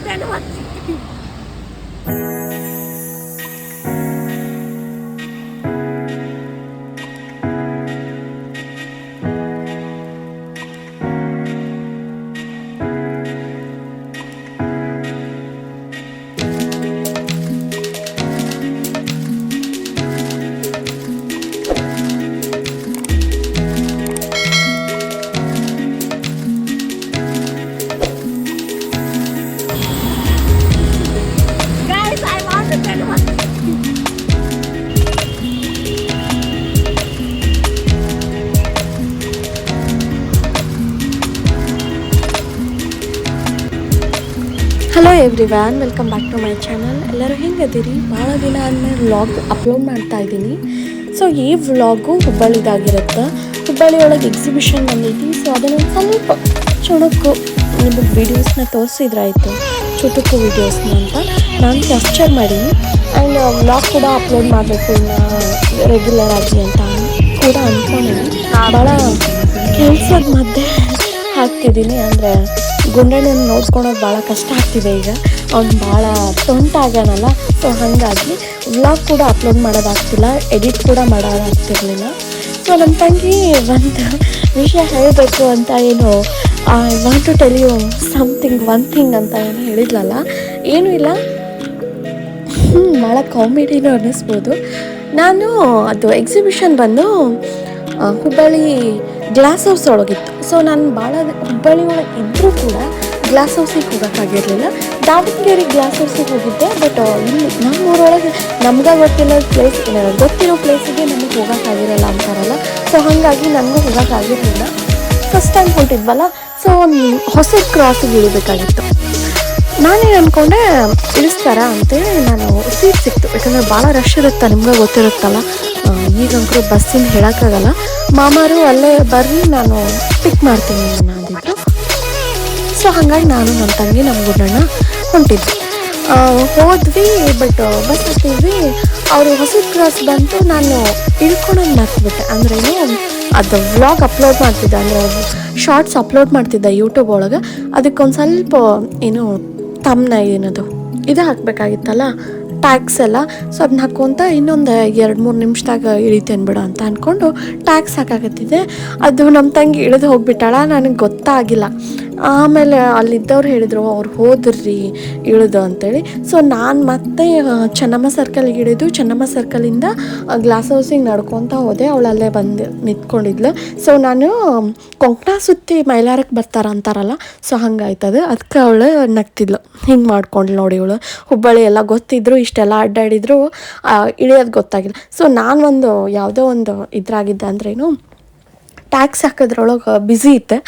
Dalawa. Hello everyone welcome back to my channel ಎಲ್ಲರೂ ಹೆಂಗದಿರಿ? ಭಾಳ ದಿನ ಆದಮೇಲೆ ವ್ಲಾಗ್ ಅಪ್ಲೋಡ್ ಮಾಡ್ತಾ ಇದ್ದೀನಿ. ಸೊ ಈ ವ್ಲಾಗು ಹುಬ್ಬಳ್ಳಿದಾಗಿರುತ್ತೆ. ಹುಬ್ಬಳ್ಳಿ ಒಳಗೆ ಎಕ್ಸಿಬಿಷನ್ ಬಂದೈತಿ ಸೊ ಅದನ್ನು ಸ್ವಲ್ಪ ಚುಣುಕು ನಿಮಗೆ ವೀಡಿಯೋಸ್ನ ತೋರಿಸಿದ್ರಾಯಿತು. ಚುಟುಕು ವೀಡಿಯೋಸ್ನ ಅಂತ ನಾನು ಕ್ಯಾಪ್ಚರ್ ಮಾಡೀನಿ. ಆ್ಯಂಡ್ ವ್ಲಾಗ್ ಕೂಡ ಅಪ್ಲೋಡ್ ಮಾಡಬೇಕು ಇನ್ನು ರೆಗ್ಯುಲರ್ ಆಗಿ ಅಂತ ಕೂಡ ಅಂದ್ಕೊಂಡಿದ್ದೀನಿ ಭಾಳ ಕೆಲ್ಸದ ಮಧ್ಯೆ ಹಾಕ್ತಿದ್ದೀನಿ. ಅಂದರೆ ಗುಂಡಣ್ಣನ ನೋಡ್ಕೊಳೋದು ಭಾಳ ಕಷ್ಟ ಆಗ್ತಿದೆ ಈಗ. ಅವ್ನು ಭಾಳ ತೊಂಟಾಗ್ಯಾನಲ್ಲ ಸೊ ಹಾಗಾಗಿ ವ್ಲಾಗ್ ಕೂಡ ಅಪ್ಲೋಡ್ ಮಾಡೋದಾಗ್ತಿಲ್ಲ ಎಡಿಟ್ ಕೂಡ ಮಾಡೋದಾಗ್ತಿರ್ಲಿಲ್ಲ. ಸೊ ನಮ್ಮ ತಂಗಿ ಒಂದು ವಿಷಯ ಹೇಳಬೇಕು ಅಂತ ಏನು I want to tell you something one thing ಅಂತ ಏನು ಹೇಳಿದ್ಲಲ್ಲ, ಏನೂ ಇಲ್ಲ. ಭಾಳ ಕಾಮಿಡಿನೂ ಅನ್ನಿಸ್ಬೋದು. ನಾನು ಅದು ಎಕ್ಸಿಬಿಷನ್ ಬಂದು ಹುಬ್ಬಳ್ಳಿ ಗ್ಲಾಸ್ ಹೌಸ್ ಒಳಗಿತ್ತು. ಸೊ ನಾನು ಭಾಳ ಹುಬ್ಬಳ್ಳಿ ಒಳಗೆ ಇದ್ದರೂ ಕೂಡ ಗ್ಲಾಸ್ ಹೌಸಿಗೆ ಹೋಗೋಕ್ಕಾಗಿರಲಿಲ್ಲ ದಾವಣಗೆರೆ ಗ್ಲಾಸ್ ಹೌಸಿಗೆ ಹೋಗಿದ್ದೆ ಬಟ್ ಇಲ್ಲಿ ನಮ್ಮ ಊರೊಳಗೆ ನಮ್ಗೆ ಗೊತ್ತಿಲ್ಲ ಪ್ಲೇಸ್ ಗೊತ್ತಿರೋ ಪ್ಲೇಸಿಗೆ ನಮಗೆ ಹೋಗೋಕ್ಕಾಗಿರಲ್ಲ ಅಂತಾರಲ್ಲ. ಸೊ ಹಾಗಾಗಿ ನನಗೂ ಹೋಗೋಕ್ಕಾಗಿರಲಿಲ್ಲ ಫಸ್ಟ್ ಟೈಮ್ ಹೊಂಟಿದ್ವಲ್ಲ ಸೊ ಹೊಸ ಕ್ರಾಸಿಗೆ ಇಳಿಬೇಕಾಗಿತ್ತು. ನಾನೇನು ಅಂದ್ಕೊಂಡೆ ಇಳಿಸ್ತಾರ ಅಂತೇಳಿ ನಾನು ಸೀಟ್ ಸಿಕ್ತು. ಯಾಕಂದರೆ ಭಾಳ ರಶ್ ಇರುತ್ತೆ, ನಿಮ್ಗೆ ಗೊತ್ತಿರುತ್ತಲ್ಲ. ಈಗಂತೂ ಬಸ್ಸಿನ ಹೇಳೋಕ್ಕಾಗಲ್ಲ. ಮಾಮಾರು ಅಲ್ಲೇ ಬರ್ರಿ, ನಾನು ಪಿಕ್ ಮಾಡ್ತೀನಿ ನನ್ನ ಅಂದಿದ್ರು. ಸೊ ಹಾಗಾಗಿ ನಾನು ನನ್ನ ತಂಗಿ, ನಮ್ಮ ಗುಡ್ಡಣ್ಣ ಹೊಂಟಿದ್ವಿ. ಹೋದ್ವಿ ಬಟ್ ಬಸ್ ಹತ್ತಿದ್ವಿ. ಅವರು ಹೊಸ ಕ್ರಾಸ್ ಬಂತು, ನಾನು ಇಳ್ಕೊಳೋದು ಮರ್ತ್ಬಿಟ್ಟೆ. ಅಂದ್ರೆ ಅದು ವ್ಲಾಗ್ ಅಪ್ಲೋಡ್ ಮಾಡ್ತಿದ್ದೆ, ಅಂದರೆ ಶಾರ್ಟ್ಸ್ ಅಪ್ಲೋಡ್ ಮಾಡ್ತಿದ್ದೆ ಯೂಟ್ಯೂಬ್ ಒಳಗೆ. ಅದಕ್ಕೊಂದು ಸ್ವಲ್ಪ, ಏನು ತಮ್ಮನ ಏನದು, ಇದು ಹಾಕಬೇಕಾಗಿತ್ತಲ್ಲ ಟ್ಯಾಕ್ಸ್ ಎಲ್ಲ. ಸೊ ಅದನ್ನ ಹಾಕ್ಕೊಂತ ಇನ್ನೊಂದು ಎರಡು ಮೂರು ನಿಮಿಷದಾಗ ಇಳಿತೇನೆ ಬಿಡು ಅಂತ ಅಂದ್ಕೊಂಡು ಟ್ಯಾಕ್ಸ್ ಹಾಕಾಕತ್ತಿದೆ ಅದು ನಮ್ಮ ತಂಗಿ ಇಳಿದು ಹೋಗಿಬಿಟ್ಟಾಳ. ನನಗೆ ಗೊತ್ತಾಗಿಲ್ಲ. ಆಮೇಲೆ ಅಲ್ಲಿದ್ದವ್ರು ಹೇಳಿದ್ರು, ಅವ್ರು ಹೋದ್ರಿ ಇಳಿದು ಅಂತೇಳಿ. ಸೊ ನಾನು ಮತ್ತೆ ಚೆನ್ನಮ್ಮ ಸರ್ಕಲ್ಗೆ ಇಳಿದು ಚೆನ್ನಮ್ಮ ಸರ್ಕಲಿಂದ ಗ್ಲಾಸ್ ಹೌಸಿಗೆ ನಡ್ಕೊತ ಹೋದೆ. ಅವಳು ಅಲ್ಲೇ ಬಂದು ನಿಂತ್ಕೊಂಡಿದ್ಲು. ಸೊ ನಾನು ಕೊಂಕಣ ಸುತ್ತಿ ಮೈಲಾರಕ್ಕೆ ಬರ್ತಾರ ಅಂತಾರಲ್ಲ ಸೊ ಹಂಗಾಯ್ತದ ಅದಕ್ಕೆ ಅವಳು ನಗ್ತಿದ್ಲು. ಹಿಂಗೆ ಮಾಡ್ಕೊಂಡ್ಲು ನೋಡಿ ಅವಳು ಹುಬ್ಬಳ್ಳಿ ಎಲ್ಲ ಗೊತ್ತಿದ್ರು, ಇಷ್ಟೆಲ್ಲ ಅಡ್ಡಾಡಿದ್ರು ಇಳಿಯೋದು ಗೊತ್ತಾಗಿಲ್ಲ. ಸೊ ನಾನು ಒಂದು, ಯಾವುದೋ ಒಂದು ಇದ್ರಾಗಿದ್ದೆ ಅಂದ್ರೇನು ಟ್ಯಾಕ್ಸ್ ಹಾಕೋದ್ರೊಳಗೆ ಬ್ಯುಸಿ ಇತ್ತೆ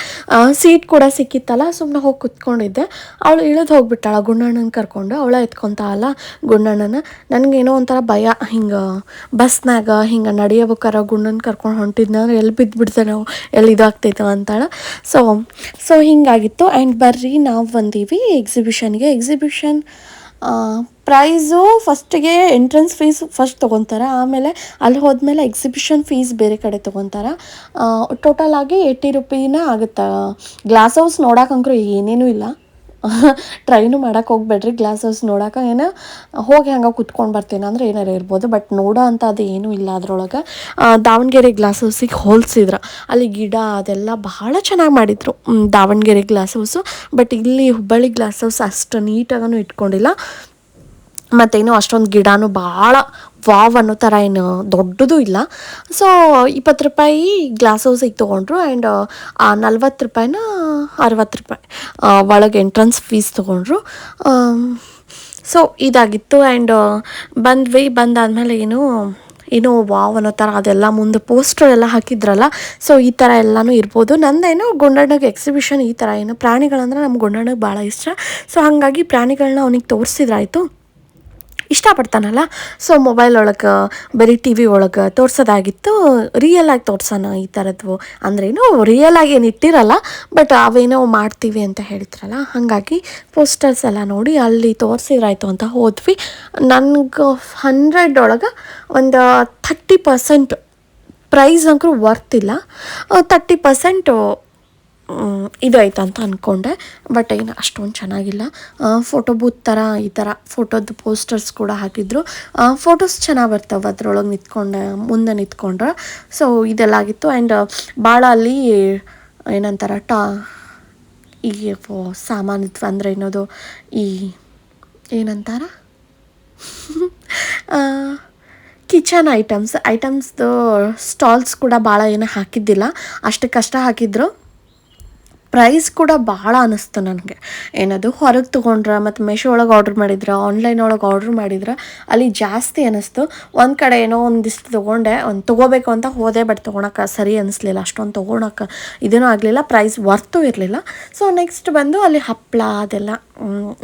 ಸೀಟ್ ಕೂಡ ಸಿಕ್ಕಿತ್ತಲ್ಲ ಸುಮ್ಮನೆ ಹೋಗಿ ಕುತ್ಕೊಂಡಿದ್ದೆ. ಅವಳು ಇಳಿದು ಹೋಗ್ಬಿಟ್ಟಾಳ ಗುಂಡಣ್ಣನ ಕರ್ಕೊಂಡು. ಅವಳ ಎತ್ಕೊಂತ ಅಲ್ಲ ಗುಂಡಣ್ಣನ ನನಗೇನೋ ಒಂಥರ ಭಯ. ಹಿಂಗೆ ಬಸ್ನಾಗ ಹಿಂಗೆ ನಡೆಯಬೇಕಾರ ಗುಂಡನ ಕರ್ಕೊಂಡು ಹೊಂಟಿದ್ನ ಅಂದ್ರೆ ಎಲ್ಲಿ ಬಿದ್ದುಬಿಡ್ತೇನೆ ನಾವು? ಎಲ್ಲಿ ಇದಾಗ್ತೈತೆ ಅಂತಾಳ. ಸೊ ಸೊ ಹಿಂಗಾಗಿತ್ತು. ಆ್ಯಂಡ್ ಬರ್ರಿ, ನಾವು ಬಂದೀವಿ ಎಕ್ಸಿಬಿಷನ್ಗೆ ಎಕ್ಸಿಬಿಷನ್ ಪ್ರೈಸು ಫಸ್ಟಿಗೆ ಎಂಟ್ರೆನ್ಸ್ ಫೀಸ್ ಫಸ್ಟ್ ತೊಗೊತಾರೆ? ಆಮೇಲೆ ಅಲ್ಲಿ ಹೋದ್ಮೇಲೆ ಎಕ್ಸಿಬಿಷನ್ ಫೀಸ್ ಬೇರೆ ಕಡೆ ತೊಗೊತಾರೆ? ಟೋಟಲ್ ಆಗಿ ಏಯ್ಟಿ ರುಪೀನ ಆಗುತ್ತೆ? ಗ್ಲಾಸ್ ಹೌಸ್ ನೋಡೋಕ್ಕಂತೂ ಏನೇನೂ ಇಲ್ಲ. ಟ್ರೈನು ಮಾಡೋಕೆ ಹೋಗ್ಬೇಡ್ರಿ ಗ್ಲಾಸ್ ಹೌಸ್ ನೋಡೋಕೆ, ಏನೋ ಹೋಗಿ ಹಂಗೆ ಕುತ್ಕೊಂಡು ಬರ್ತೀನಿ ಅಂದರೆ ಏನಾರು ಇರ್ಬೋದು, ಬಟ್ ನೋಡೋ ಅಂತ ಅದು ಏನೂ ಇಲ್ಲ ಅದ್ರೊಳಗೆ. ದಾವಣಗೆರೆ ಗ್ಲಾಸ್ ಹೌಸಿಗೆ ಹೋಲಿಸಿದ್ರು. ಅಲ್ಲಿ ಗಿಡ ಅದೆಲ್ಲ ಬಹಳ ಚೆನ್ನಾಗಿ ಮಾಡಿದರು ದಾವಣಗೆರೆ ಗ್ಲಾಸ್ ಹೌಸು ಬಟ್ ಇಲ್ಲಿ ಹುಬ್ಬಳ್ಳಿ ಗ್ಲಾಸ್ ಹೌಸ್ ಅಷ್ಟು ನೀಟಾಗೂ ಇಟ್ಕೊಂಡಿಲ್ಲ. ಮತ್ತೇನು ಅಷ್ಟೊಂದು ಗಿಡನೂ ಭಾಳ ವಾವ್ ಅನ್ನೋ ಥರ ಏನು ದೊಡ್ಡದು ಇಲ್ಲ. ಸೊ ಇಪ್ಪತ್ತು ರೂಪಾಯಿ ಗ್ಲಾಸ್ ಹೌಸಿಗೆ ತೊಗೊಂಡ್ರು ಆ್ಯಂಡ್ ನಲ್ವತ್ತು ರೂಪಾಯಿನ ಅರವತ್ತು ರೂಪಾಯಿ ಒಳಗೆ ಎಂಟ್ರೆನ್ಸ್ ಫೀಸ್ ತೊಗೊಂಡ್ರು. ಸೊ ಇದಾಗಿತ್ತು ಆ್ಯಂಡ್ ಬಂದ್ವಿ ಬಂದಾದಮೇಲೆ ಏನು, ಏನೋ ವಾವ್ ಅನ್ನೋ ಥರ ಅದೆಲ್ಲ ಮುಂದೆ ಪೋಸ್ಟರ್ ಎಲ್ಲ ಹಾಕಿದ್ರಲ್ಲ ಸೊ ಈ ಥರ ಎಲ್ಲನೂ ಇರ್ಬೋದು. ನಂದೇನು ಗುಂಡಣ್ಣಗೆ ಎಕ್ಸಿಬಿಷನ್ ಈ ಥರ ಏನು ಪ್ರಾಣಿಗಳಂದ್ರೆ ನಮ್ಮ ಗುಂಡಣ್ಣಗೆ ಭಾಳ ಇಷ್ಟ. ಸೊ ಹಾಗಾಗಿ ಪ್ರಾಣಿಗಳನ್ನ ಅವನಿಗೆ ತೋರಿಸಿದ್ರಾಯ್ತು. ಇಷ್ಟಪಡ್ತಾನಲ್ಲ? ಸೊ ಮೊಬೈಲ್ ಒಳಗೆ, ಬರೀ ಟಿ ವಿ ಒಳಗೆ ತೋರ್ಸೋದಾಗಿತ್ತು ರಿಯಲ್ ಆಗಿ ತೋರ್ಸೋಣ ಈ ಥರದ್ದು ಅಂದ್ರೇನು ರಿಯಲ್ ಆಗಿ ಏನು ಇಟ್ಟಿರಲ್ಲ ಬಟ್ ಅವೇನೋ ಮಾಡ್ತೀವಿ ಅಂತ ಹೇಳ್ತಾರಲ್ಲ ಹಾಗಾಗಿ ಪೋಸ್ಟರ್ಸ್ ಎಲ್ಲ ನೋಡಿ ಅಲ್ಲಿ ತೋರಿಸಿದ್ರಾಯ್ತು ಅಂತ ಹೋದ್ವಿ. ನನಗೆ ಹಂಡ್ರೆಡ್ ಒಳಗೆ ಒಂದು ಥರ್ಟಿ ಪರ್ಸೆಂಟ್ ಪ್ರೈಸ್ ಅಂಕರು ವರ್ತ್ ಇಲ್ಲ. ತರ್ಟಿ ಪರ್ಸೆಂಟು ಮ್, ಇದು ಆಯ್ತು ಅಂತ ಅಂದ್ಕೊಂಡೆ ಬಟ್ ಏನು ಅಷ್ಟೊಂದು ಚೆನ್ನಾಗಿಲ್ಲ. ಫೋಟೋ ಬೂತ್ ಥರ ಈ ಥರ ಫೋಟೋದ ಪೋಸ್ಟರ್ಸ್ ಕೂಡ ಹಾಕಿದ್ರು. ಫೋಟೋಸ್ ಚೆನ್ನಾಗಿ ಬರ್ತವೆ ಅದ್ರೊಳಗೆ ನಿಂತ್ಕೊಂಡೆ ಮುಂದೆ ನಿಂತ್ಕೊಂಡ್ರೆ. ಸೊ ಇದೆಲ್ಲ ಆಗಿತ್ತು. ಆ್ಯಂಡ್ ಭಾಳ ಅಲ್ಲಿ ಏನಂತಾರ ಟಾ ಈ ಸಾಮಾನಿತ್ವ ಅಂದರೆ ಏನೋದು ಈ ಏನಂತಾರ? ಕಿಚನ್ ಐಟಮ್ಸ್ ಐಟಮ್ಸ್ದು ಸ್ಟಾಲ್ಸ್ ಕೂಡ ಭಾಳ ಏನು ಹಾಕಿದ್ದಿಲ್ಲ. ಅಷ್ಟಕ್ಕಷ್ಟ ಹಾಕಿದ್ರು. ಪ್ರೈಸ್ ಕೂಡ ಭಾಳ ಅನ್ನಿಸ್ತು ನನಗೆ. ಏನದು, ಹೊರಗೆ ತೊಗೊಂಡ್ರೆ ಮತ್ತು ಮೆಶೋ ಒಳಗೆ ಆರ್ಡ್ರ್ ಮಾಡಿದ್ರೆ ಆನ್ಲೈನ್ ಒಳಗೆ ಆರ್ಡ್ರ್ ಮಾಡಿದ್ರೆ, ಅಲ್ಲಿ ಜಾಸ್ತಿ ಅನ್ನಿಸ್ತು ಒಂದು ಕಡೆ ಏನೋ ಒಂದಿಷ್ಟು ತೊಗೊಂಡೆ, ಒಂದು ತೊಗೋಬೇಕು ಅಂತ ಹೋದೆ ಬಟ್ ತೊಗೊಳಕ್ಕೆ ಸರಿ ಅನ್ನಿಸ್ಲಿಲ್ಲ ಅಷ್ಟೊಂದು ತೊಗೊಳಕ್ಕೆ ಇದೇನೂ ಆಗಲಿಲ್ಲ ಪ್ರೈಸ್ ವರ್ತು ಇರಲಿಲ್ಲ. ಸೊ ನೆಕ್ಸ್ಟ್ ಬಂದು ಅಲ್ಲಿ ಹಪ್ಪಳ ಅದೆಲ್ಲ.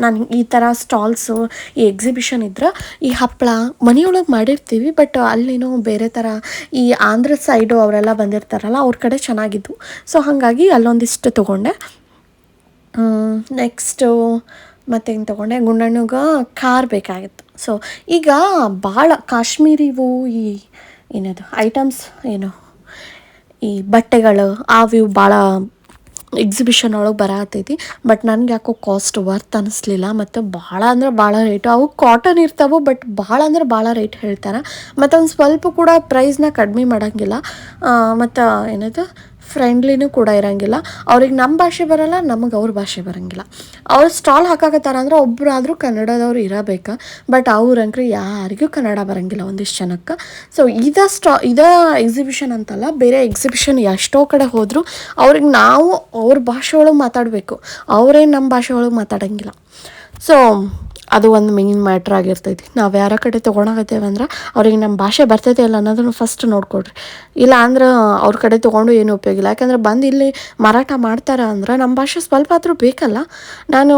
ನಾನು ಈ ಥರ ಸ್ಟಾಲ್ಸು ಈ ಎಕ್ಸಿಬಿಷನ್ ಇದ್ರೆ, ಈ ಹಪ್ಪಳ ಮನೆಯೊಳಗೆ ಮಾಡಿರ್ತೀವಿ ಬಟ್ ಅಲ್ಲೇನೋ ಬೇರೆ ಥರ ಈ ಆಂಧ್ರ ಸೈಡು ಅವರೆಲ್ಲ ಬಂದಿರ್ತಾರಲ್ಲ, ಅವ್ರ ಕಡೆ ಚೆನ್ನಾಗಿದ್ದು ಸೊ ಹಾಗಾಗಿ ಅಲ್ಲೊಂದಿಷ್ಟು ತೊಗೊಂಡೆ. ನೆಕ್ಸ್ಟು ಮತ್ತೇನು ತೊಗೊಂಡೆ? ಗುಂಡಣ್ಣಗೆ ಕಾರ್ ಬೇಕಾಗಿತ್ತು. ಸೊ ಈಗ ಭಾಳ ಕಾಶ್ಮೀರಿವು ಈ ಏನದು ಐಟಮ್ಸ್ ಏನು, ಈ ಬಟ್ಟೆಗಳು, ಆ ವ್ಯೂ ಭಾಳ ಎಕ್ಸಿಬಿಷನ್ ಒಳಗೆ ಬರತೈತಿ. ಬಟ್ ನನಗೆ ಯಾಕೋ ಕಾಸ್ಟ್ ವರ್ತ್ ಅನಿಸ್ಲಿಲ್ಲ. ಮತ್ತು ಭಾಳ ಅಂದ್ರೆ ಭಾಳ ರೇಟು ಅವು ಕಾಟನ್ ಇರ್ತಾವೆ ಬಟ್ ಭಾಳ ಅಂದ್ರೆ ಭಾಳ ರೇಟ್ ಹೇಳ್ತಾರೆ. ಮತ್ತು ಒಂದು ಸ್ವಲ್ಪ ಕೂಡ ಪ್ರೈಸ್ನ ಕಡಿಮೆ ಮಾಡೋಂಗಿಲ್ಲ. ಮತ್ತು ಏನದು ಫ್ರೆಂಡ್ಲಿನೂ ಕೂಡ ಇರೋಂಗಿಲ್ಲ. ಅವ್ರಿಗೆ ನಮ್ಮ ಭಾಷೆ ಬರೋಲ್ಲ, ನಮಗೆ ಅವ್ರ ಭಾಷೆ ಬರೋಂಗಿಲ್ಲ. ಅವ್ರು ಸ್ಟಾಲ್ ಹಾಕಾಕತ್ತಾರ ಅಂದ್ರೆ ಒಬ್ಬರಾದರೂ ಕನ್ನಡದವ್ರು ಇರಬೇಕು. ಬಟ್ ಅವ್ರಂಕ್ರೆ ಯಾರಿಗೂ ಕನ್ನಡ ಬರೋಂಗಿಲ್ಲ ಒಂದಿಷ್ಟು ಜನಕ್ಕೆ. ಸೊ ಇದ ಸ್ಟಾ ಇದ ಎಕ್ಸಿಬಿಷನ್ ಅಂತಲ್ಲ, ಬೇರೆ ಎಕ್ಸಿಬಿಷನ್ ಎಷ್ಟೋ ಕಡೆ ಹೋದರೂ ಅವ್ರಿಗೆ ನಾವು ಅವ್ರ ಭಾಷೆ ಒಳಗೆ ಮಾತಾಡಬೇಕು. ಅವರೇನು ನಮ್ಮ ಭಾಷೆ ಒಳಗೆ ಮಾತಾಡೋಂಗಿಲ್ಲ. ಸೊ ಅದು ಒಂದು ಮೇನ್ ಮ್ಯಾಟ್ರ್ ಆಗಿರ್ತೈತಿ. ನಾವು ಯಾರ ಕಡೆ ತೊಗೊಳಕತ್ತೇವೆ ಅಂದ್ರೆ ಅವ್ರಿಗೆ ನಮ್ಮ ಭಾಷೆ ಬರ್ತೈತೆ ಇಲ್ಲ ಅನ್ನೋದನ್ನು ಫಸ್ಟ್ ನೋಡ್ಕೊಡ್ರಿ ಇಲ್ಲ ಅಂದ್ರೆ ಅವ್ರ ಕಡೆ ತೊಗೊಂಡು ಏನು ಉಪಯೋಗ ಇಲ್ಲ. ಯಾಕಂದ್ರೆ ಬಂದು ಇಲ್ಲಿ ಮಾರಾಟ ಮಾಡ್ತಾರೆ ಅಂದ್ರೆ ನಮ್ಮ ಭಾಷೆ ಸ್ವಲ್ಪ ಆದರೂ ಬೇಕಲ್ಲ. ನಾನು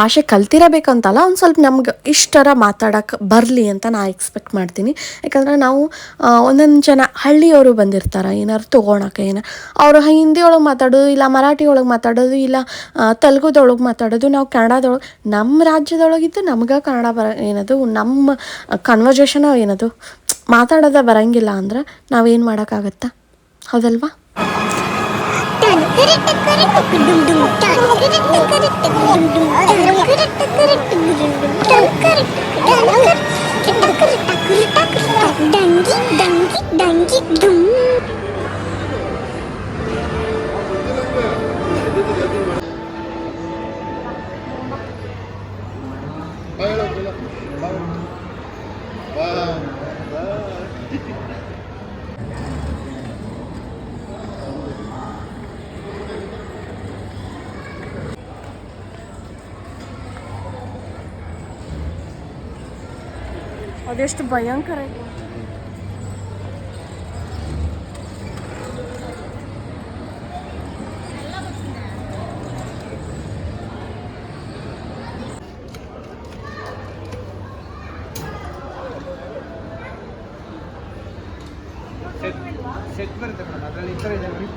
ಭಾಷೆ ಕಲ್ತಿರಬೇಕಂತಲ್ಲ, ಒಂದು ಸ್ವಲ್ಪ ನಮ್ಗೆ ಇಷ್ಟರ ಮಾತಾಡೋಕೆ ಬರಲಿ ಅಂತ ನಾ ಎಕ್ಸ್ಪೆಕ್ಟ್ ಮಾಡ್ತೀನಿ. ಯಾಕಂದ್ರೆ ನಾವು ಒಂದೊಂದು ಜನ ಹಳ್ಳಿಯವರು ಬಂದಿರ್ತಾರೆ, ಏನಾರು ತೊಗೊಳಕ್ಕೆ ಏನು, ಅವರು ಹಿಂದಿ ಒಳಗೆ ಮಾತಾಡೋದು ಇಲ್ಲ, ಮರಾಠಿ ಒಳಗೆ ಮಾತಾಡೋದು ಇಲ್ಲ ತೆಲುಗುದೊಳಗೆ ಮಾತಾಡೋದು, ನಾವು ಕನ್ನಡದೊಳಗೆ ನಮ್ಮ ರಾಜ್ಯದೊಳಗಿದ್ದು ನಮ್ಗೆ ಕನ್ನಡ ಬರ, ಏನದು ನಮ್ಮ ಕನ್ವರ್ಜೇಷನ್ ಏನದು, ಮಾತಾಡೋದ ಬರಂಗಿಲ್ಲ ಅಂದ್ರೆ ನಾವೇನು ಮಾಡೋಕ್ಕಾಗತ್ತಾ? ಹೌದಲ್ವಾ? くるっ ಅದೆಷ್ಟು ಭಯಂಕರ ಇದೆ ಸೆಟ್ ಸೆಟ್ ಬರುತ್ತೆ ಮೇಡಮ್ ಅದರಲ್ಲಿ ಈ ಥರ ಇದೆ ನೋಡಿ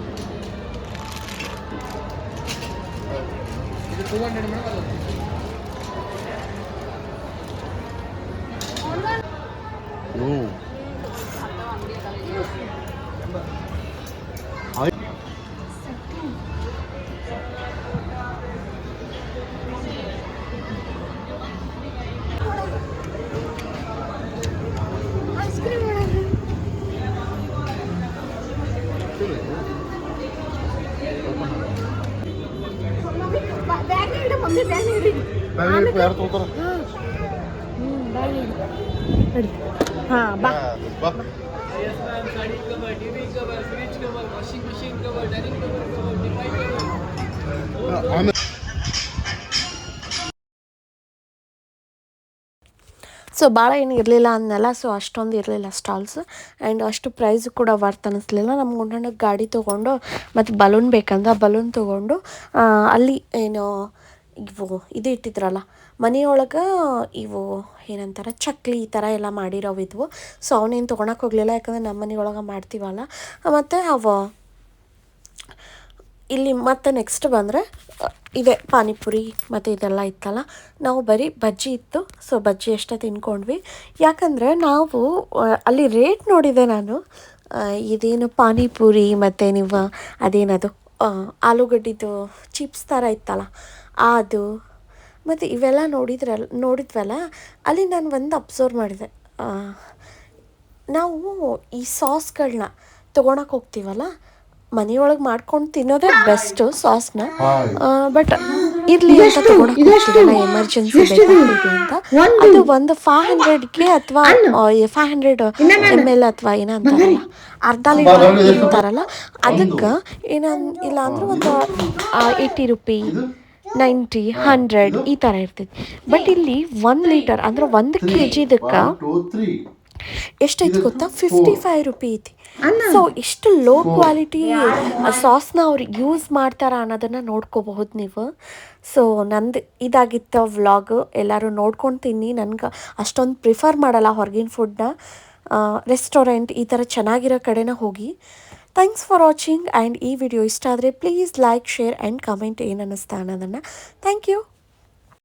ಇದು ಟೂ ಹಂಡ್ರೆಡ್ ಮೇಡಮ್ ಅದು ಹಾಂ. ಬಾ. ಆಮೇಲೆ ಸೊ ಭಾಳ ಏನು ಇರಲಿಲ್ಲ ಅಂದಲ್ಲ ಸೊ ಅಷ್ಟೊಂದು ಇರಲಿಲ್ಲ ಸ್ಟಾಲ್ಸ್ ಆ್ಯಂಡ್ ಅಷ್ಟು ಪ್ರೈಸ್ ಕೂಡ ವರ್ತ್ ಅನ್ನಿಸ್ಲಿಲ್ಲ ನಮ್ಮ ಗುಂಡಣ್ಣಗೆ ಗಾಡಿ ತೊಗೊಂಡು ಮತ್ತು ಬಲೂನ್ ಬೇಕಂದ ಬಲೂನ್ ತೊಗೊಂಡು ಅಲ್ಲಿ ಏನು ಇವು ಇದು ಇಟ್ಟಿದ್ರಲ್ಲ, ಮನೆಯೊಳಗೆ ಇವು ಏನಂತಾರೆ, ಚಕ್ಲಿ ಈ ಥರ ಎಲ್ಲ ಮಾಡಿರೋವು ಇದ್ವು. ಸೊ ಅವನೇನು ತೊಗೊಳಕ್ಕೆ ಹೋಗಲಿಲ್ಲ, ಯಾಕಂದ್ರೆ ನಮ್ಮ ಮನೆಯೊಳಗೆ ಮಾಡ್ತೀವಲ್ಲ. ಮತ್ತು ಅವು ಇಲ್ಲಿ ಮತ್ತೆ ನೆಕ್ಸ್ಟ್ ಬಂದರೆ ಇದೆ ಪಾನಿಪುರಿ ಮತ್ತು ಇದೆಲ್ಲ ಇತ್ತಲ್ಲ. ನಾವು ಬರೀ ಬಜ್ಜಿ ಇತ್ತು. ಸೊ ಬಜ್ಜಿ ಅಷ್ಟೇ ತಿನ್ಕೊಂಡ್ವಿ. ಯಾಕಂದರೆ ನಾವು ಅಲ್ಲಿ ರೇಟ್ ನೋಡಿದೆ ನಾನು. ಇದೇನು ಪಾನಿಪುರಿ ಮತ್ತು ನೀವು ಅದೇನದು ಆಲೂಗಡ್ಡಿದು ಚಿಪ್ಸ್ ಥರ ಇತ್ತಲ್ಲ. ಅದು ಮತ್ತು ಇವೆಲ್ಲ ನೋಡಿದ್ರಲ್ಲ ನೋಡಿದ್ವಲ್ಲ ಅಲ್ಲಿ ನಾನು ಒಂದು ಅಬ್ಸರ್ವ್ ಮಾಡಿದೆ. ಆ, ನಾವು ಈ ಸಾಸ್ಗಳನ್ನ ತೊಗೊಳಕ್ಕೆ ಹೋಗ್ತೀವಲ್ಲ ಮನೆಯೊಳಗೆ ಮಾಡ್ಕೊಂಡು ತಿನ್ನೋದೇ ಬೆಸ್ಟು ಸಾಸ್ನ. ಬಟ್ ಇರಲಿ ಅಂತ ತೊಗೊಳಕ್ಕೆ ಹೋಗ್ತೀವಲ್ಲ ಎಮರ್ಜೆನ್ಸಿ ಅಂತ? ಅದು ಒಂದು ಫೈವ್ ಹಂಡ್ರೆಡ್ಗೆ ಅಥವಾ ಫೈವ್ ಹಂಡ್ರೆಡ್ ಎಂ ಎಲ್ ಅಥವಾ ಏನಂತಾರಲ್ಲ ಅರ್ಧ ಲೀಟರ್ ಅಂತಾರಲ್ಲ. ಅದಕ್ಕೆ ಏನನ್ ಇಲ್ಲ ಅಂದ್ರೆ ಒಂದು ಏಯ್ಟಿ ರುಪಿ ನೈಂಟಿ ಹಂಡ್ರೆಡ್ ಈ ಥರ ಇರ್ತೈತಿ. ಬಟ್ ಇಲ್ಲಿ ಒನ್ ಲೀಟರ್ ಅಂದ್ರೆ ಒಂದು ಕೆ ಜಿದಕ್ಕೆ ಎಷ್ಟೈತಿ ಗೊತ್ತಾ? ಫಿಫ್ಟಿ ಫೈವ್ ರುಪಿ ಐತಿ. ಸೊ ಇಷ್ಟು ಲೋ ಕ್ವಾಲಿಟಿ ಸಾಸ್ನ ಅವ್ರು ಯೂಸ್ ಮಾಡ್ತಾರ ಅನ್ನೋದನ್ನ ನೋಡ್ಕೋಬಹುದು ನೀವು. ಸೊ ನಂದು ಇದಾಗಿತ್ತು ವ್ಲಾಗ್ ಎಲ್ಲರೂ ನೋಡ್ಕೊಂಡು ತಿನ್ನಿ. ನನ್ಗೆ ಅಷ್ಟೊಂದು ಪ್ರಿಫರ್ ಮಾಡಲ್ಲ ಹೊರಗಿನ ಫುಡ್ನ ರೆಸ್ಟೋರೆಂಟ್ ಈ ಥರ ಚೆನ್ನಾಗಿರೋ ಕಡೆನ ಹೋಗಿ. ಥ್ಯಾಂಕ್ಸ್ ಫಾರ್ ವಾಚಿಂಗ್ ಆ್ಯಂಡ್ ಈ ವಿಡಿಯೋ ಇಷ್ಟ ಆದರೆ please like share and comment ಏನು ಅನ್ನಿಸ್ತಾ ಅನ್ನೋದನ್ನು. Thank you